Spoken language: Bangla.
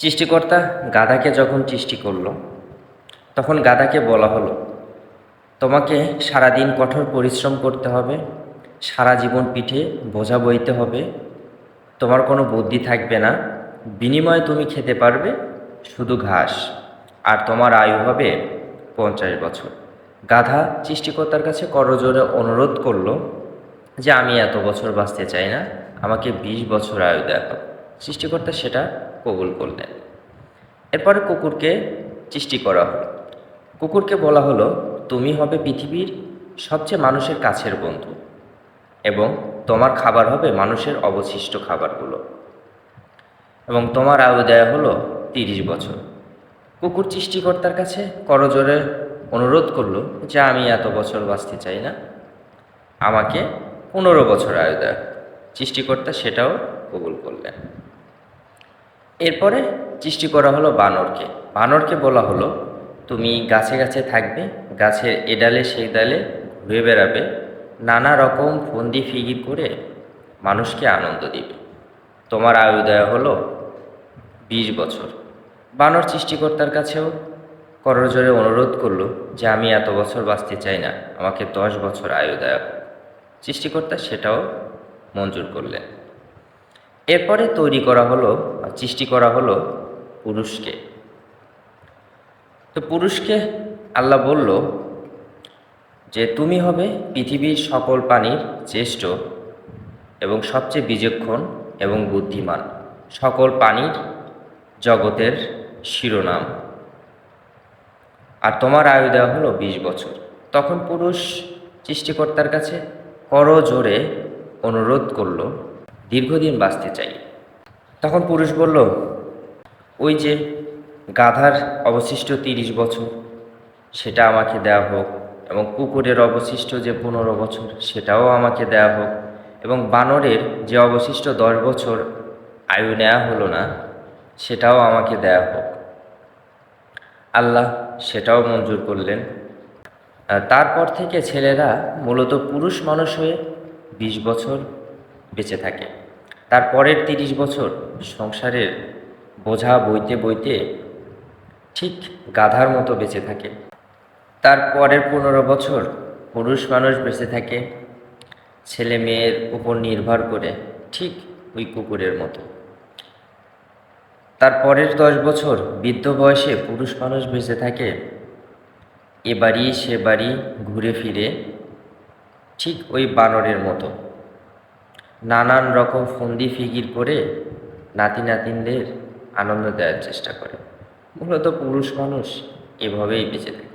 সৃষ্টিকর্তা গাধাকে যখন সৃষ্টি করল, তখন গাধাকে বলা হলো, তোমাকে সারাদিন কঠোর পরিশ্রম করতে হবে, সারা জীবন পিঠে বোঝা বইতে হবে, তোমার কোনো বুদ্ধি থাকবে না, বিনিময়ে তুমি খেতে পারবে শুধু ঘাস, আর তোমার আয়ু হবে পঞ্চাশ বছর। গাধা সৃষ্টিকর্তার কাছে করজোরে অনুরোধ করল যে, আমি এত বছর বাঁচতে চাই না, আমাকে বিশ বছর আয়ু দেখো সৃষ্টিকর্তা সেটা কবুল করলেন। এরপরে কুকুরকে সৃষ্টি করা হলো। কুকুরকে বলা হলো, তুমি হবে পৃথিবীর সবচেয়ে মানুষের কাছের বন্ধু এবং তোমার খাবার হবে মানুষের অবশিষ্ট খাবারগুলো এবং তোমার আয়ু দেয়া হলো তিরিশ বছর। কুকুর সৃষ্টিকর্তার কাছে করজোরে অনুরোধ করল, যে আমি এত বছর বাঁচতে চাই না। আমাকে পনেরো বছর আয়ু দেয় সৃষ্টিকর্তা সেটাও কবুল করলেন। এরপরে সৃষ্টি করা হলো বানরকে। বানরকে বলা হলো, তুমি গাছে গাছে থাকবে, গাছের এডালে সেই ডালে ঘুরে বেড়াবে, নানা রকম ফন্দি ফিগির করে মানুষকে আনন্দ দিবে। তোমার আয়ু দেওয়া হলো বিশ বছর। বানর সৃষ্টিকর্তার কাছেও করজোরে অনুরোধ করল যে, আমি এত বছর বাঁচতে চাই না, আমাকে দশ বছর আয়ু হোক। সৃষ্টিকর্তা সেটাও মঞ্জুর করলেন। এরপরে তৈরি করা হলো সৃষ্টি করা হলো পুরুষকে। তো পুরুষকে আল্লাহ বলল যে, তুমি হবে পৃথিবীর সকল প্রাণীর শ্রেষ্ঠ এবং সবচেয়ে বিচক্ষণ এবং বুদ্ধিমান। সকল প্রাণীর জগতের শিরোনাম। আর তোমার আয়ু দেওয়া হলো বিশ বছর। তখন পুরুষ সৃষ্টিকর্তার কাছে করজোরে অনুরোধ করল, দীর্ঘদিন বাঁচতে চাই। তখন পুরুষ বলল, ওই যে গাধার অবশিষ্ট তিরিশ বছর, সেটা আমাকে দেওয়া হোক এবং কুকুরের অবশিষ্ট যে পনেরো বছর, সেটাও আমাকে দেওয়া হোক এবং বানরের যে অবশিষ্ট দশ বছর আয়ু নেওয়া হলো না, সেটাও আমাকে দেওয়া হোক। আল্লাহ সেটাও মঞ্জুর করলেন। তারপর থেকে ছেলেরা মূলত পুরুষ মানুষ হয়ে বিশ বছর বেঁচে থাকে। তারপরের তিরিশ বছর সংসারের বোঝা বইতে বইতে ঠিক গাধার মতো বেঁচে থাকে। তারপরের পনেরো বছর পুরুষ মানুষ বেঁচে থাকে, ছেলে মেয়ের উপর নির্ভর করে ঠিক ওই কুকুরের মতো। তার পরের দশ বছর বৃদ্ধ বয়সে পুরুষ মানুষ বেঁচে থাকে, এ বাড়ি সে বাড়ি ঘুরে ফিরে ঠিক ওই বানরের মতো। নানান রকম ফন্দি ফিগির করে নাতি নাতিনদের আনন্দ দেওয়ার চেষ্টা করে। মূলত পুরুষ মানুষ এভাবেই বেঁচে থাকে।